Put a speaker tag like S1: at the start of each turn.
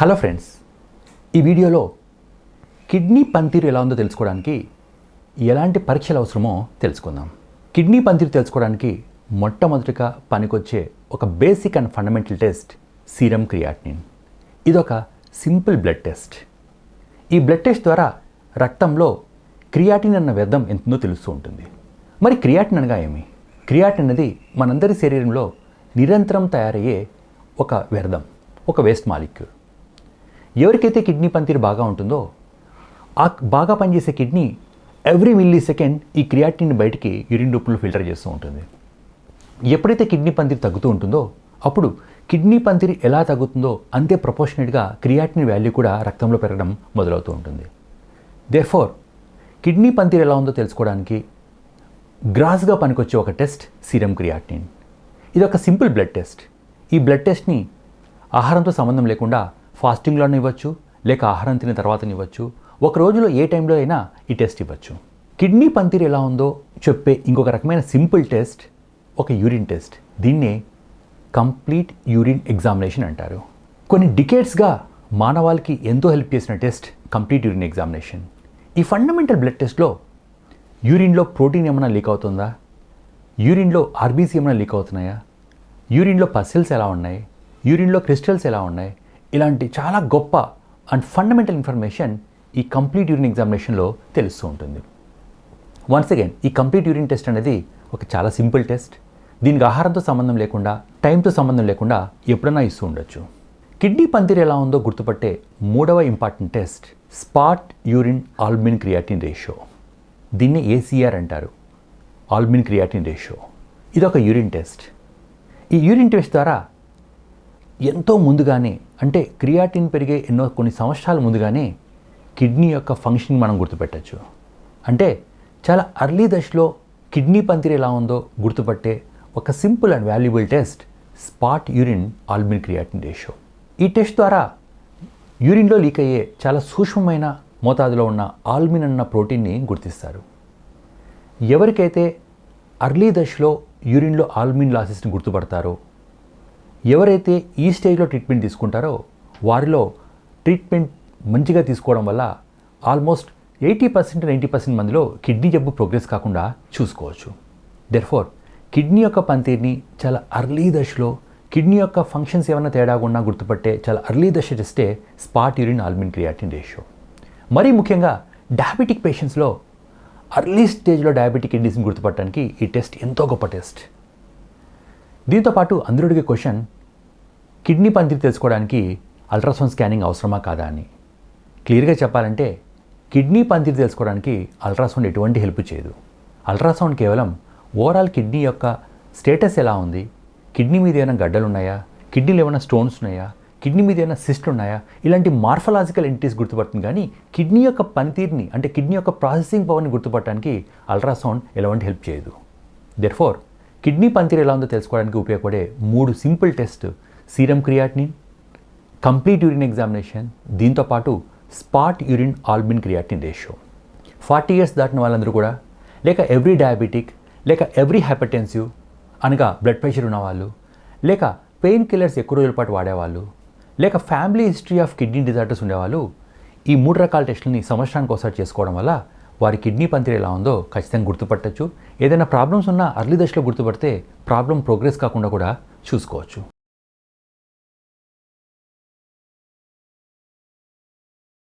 S1: Hello friends ఈ వీడియోలో kidney పనితీరు ఎలా ఉందో తెలుసుకోవడానికి ఎలాంటి పరీక్షలు అవసరమో తెలుసుకుందాం. కిడ్నీ పనితీరు తెలుసుకోవడానికి మొట్టమొదటిగా పనికొచ్చే ఒక basic and fundamental test serum creatinine. ఇదొక సింపుల్ బ్లడ్ టెస్ట్. ఈ బ్లడ్ టెస్ట్ ద్వారా రక్తంలో క్రియాటిన్ అన్న వ్యర్థం ఎంతుందో తెలుస్తూ ఉంటుంది. మరి క్రియాటిన్ అనగా ఏమి? క్రియాటిన్ అనేది మనందరి శరీరంలో నిరంతరం తయారయ్యే ఒక వ్యర్థం ఒక వేస్ట్ మాలిక్యూల్ ఎవరికైతే కిడ్నీ పనితీరు బాగా ఉంటుందో ఆ బాగా పనిచేసే కిడ్నీ ఎవ్రీ మిల్లీ సెకండ్ ఈ క్రియాటిన్ బయటికి యూరిన్ రూపంలో ఫిల్టర్ చేస్తూ ఉంటుంది. ఎప్పుడైతే కిడ్నీ పనితీరు తగ్గుతూ ఉంటుందో అప్పుడు కిడ్నీ పనితీరు ఎలా తగ్గుతుందో అంతే ప్రపోర్షనేట్గా క్రియాటిన్ వాల్యూ కూడా రక్తంలో పెరగడం మొదలవుతూ ఉంటుంది. దేర్ఫోర్ కిడ్నీ పనితీరు ఎలా ఉందో తెలుసుకోవడానికి గ్రాస్గా పనికొచ్చే ఒక టెస్ట్ సీరం క్రియాటిన్. ఇది ఒక సింపుల్ బ్లడ్ టెస్ట్. ఈ బ్లడ్ టెస్ట్ని ఆహారంతో సంబంధం లేకుండా ఫాస్టింగ్లోనే ఇవ్వచ్చు లేక ఆహారం తిన్న తర్వాత ఇవ్వచ్చు. ఒక రోజులో ఏ టైంలో అయినా ఈ టెస్ట్ ఇవ్వచ్చు. కిడ్నీ పంతిరి ఎలా ఉందో చెప్పే ఇంకొక రకమైన సింపుల్ టెస్ట్ ఒక యూరిన్ టెస్ట్. దీన్నే కంప్లీట్ యూరిన్ ఎగ్జామినేషన్ అంటారు. కొన్ని డికేట్స్గా మానవాళికి ఎంతో హెల్ప్ చేసిన టెస్ట్ కంప్లీట్ యూరిన్ ఎగ్జామినేషన్. ఈ ఫండమెంటల్ బ్లడ్ టెస్ట్లో యూరిన్లో ప్రోటీన్ ఏమైనా లీక్ అవుతుందా? యూరిన్లో ఆర్బీసీ ఏమైనా లీక్ అవుతున్నాయా? యూరిన్లో పసిల్స్ ఎలా ఉన్నాయి? యూరిన్లో క్రిస్టల్స్ ఎలా ఉన్నాయి? ఇలాంటి చాలా గొప్ప అండ్ ఫండమెంటల్ ఇన్ఫర్మేషన్ ఈ కంప్లీట్ యూరిన్ ఎగ్జామినేషన్లో తెలుస్తూ ఉంటుంది. వన్స్ అగైన్ ఈ కంప్లీట్ యూరిన్ టెస్ట్ అనేది ఒక చాలా సింపుల్ టెస్ట్ దీనికి ఆహారంతో సంబంధం లేకుండా టైంతో సంబంధం లేకుండా ఎప్పుడైనా ఇస్తూ ఉండొచ్చు. కిడ్నీ పందిరి ఎలా ఉందో గుర్తుపట్టే మూడవ important test spot urine albumin creatine ratio దీన్ని ఏసీఆర్ అంటారు. ఆల్మిన్ క్రియాటిన్ రేషియో ఇది ఒక యూరిన్ టెస్ట్ ఈ యూరిన్ టెస్ట్ ద్వారా ఎంతో ముందుగానే అంటే క్రియాటిన్ పెరిగే ఎన్నో కొన్ని సంవత్సరాల ముందుగానే కిడ్నీ యొక్క ఫంక్షన్ మనం గుర్తుపెట్టచ్చు. అంటే చాలా అర్లీ దశలో కిడ్నీ పంతిరి ఎలా ఉందో గుర్తుపట్టే ఒక simple and valuable test spot urine albumin creatine ratio ఈ టెస్ట్ ద్వారా యూరిన్లో లీక్ అయ్యే చాలా సూక్ష్మమైన మోతాదులో ఉన్న ఆల్మిన్ అన్న ప్రోటీన్ని గుర్తిస్తారు. ఎవరికైతే అర్లీ దశలో యూరిన్లో ఆల్మిన్ లాసెస్ని గుర్తుపడతారో ఎవరైతే ఈ స్టేజ్లో ట్రీట్మెంట్ తీసుకుంటారో వారిలో ట్రీట్మెంట్ మంచిగా తీసుకోవడం వల్ల almost eighty percent ninety percent మందిలో కిడ్నీ జబ్బు ప్రోగ్రెస్ కాకుండా చూసుకోవచ్చు. దెర్ఫోర్ కిడ్నీ యొక్క పనితీరుని చాలా అర్లీ దశలో కిడ్నీ యొక్క ఫంక్షన్స్ ఏమైనా తేడాగా ఉన్నా గుర్తుపట్టే చాలా అర్లీ దశ టెస్టే spot urine albumin creatine ratio మరీ ముఖ్యంగా డయాబెటిక్ పేషెంట్స్లో అర్లీ స్టేజ్లో డయాబెటిక్ కిడ్నీస్ని గుర్తుపట్టడానికి ఈ టెస్ట్ ఎంతో గొప్ప టెస్ట్ దీంతో పాటు అందరుడికి క్వశ్చన్ కిడ్నీ పనితీరు తెలుసుకోవడానికి అల్ట్రాసౌండ్ స్కానింగ్ అవసరమా కాదా అని. క్లియర్గా చెప్పాలంటే కిడ్నీ పనితీరు తెలుసుకోవడానికి అల్ట్రాసౌండ్ ఎటువంటి హెల్ప్ చేయదు. అల్ట్రాసౌండ్ కేవలం ఓవరాల్ కిడ్నీ యొక్క స్టేటస్ ఎలా ఉంది? కిడ్నీ మీద ఏమైనా గడ్డలు ఉన్నాయా? కిడ్నీలో ఏమైనా స్టోన్స్ ఉన్నాయా? కిడ్నీ మీద ఏమైనా సిస్ట్ ఉన్నాయా? ఇలాంటి మార్ఫలాజికల్ ఎంటిటీస్ గుర్తుపడుతుంది కానీ కిడ్నీ యొక్క పనితీరుని అంటే కిడ్నీ యొక్క ప్రాసెసింగ్ పవర్ని గుర్తుపట్టడానికి అల్ట్రాసౌండ్ ఎలాంటి హెల్ప్ చేయదు. దెర్ఫోర్ కిడ్నీ పనితీరు ఎలా ఉందో తెలుసుకోవడానికి ఉపయోగపడే మూడు simple test. Serum creatinine complete urine examination దీంతోపాటు spot urine albumin creatine ratio. Forty years దాటిన వాళ్ళందరూ కూడా లేక ఎవ్రీ డయాబెటిక్ లేక ఎవ్రీ హైపర్టెన్సివ్ అనగా బ్లడ్ ప్రెషర్ ఉన్నవాళ్ళు లేక పెయిన్ కిల్లర్స్ ఎక్కువ రోజుల పాటు వాడేవాళ్ళు లేక family history of kidney disorders ఉండేవాళ్ళు ఈ మూడు రకాల టెస్టులని సంవత్సరానికి ఒకసారి చేసుకోవడం వల్ల వారి కిడ్నీ పంతిరి ఎలా ఉందో ఖచ్చితంగా గుర్తుపట్టచ్చు. ఏదైనా ప్రాబ్లమ్స్ ఉన్నా అర్లీ దశలో గుర్తుపడితే ప్రాబ్లం ప్రోగ్రెస్ కాకుండా కూడా చూసుకోవచ్చు.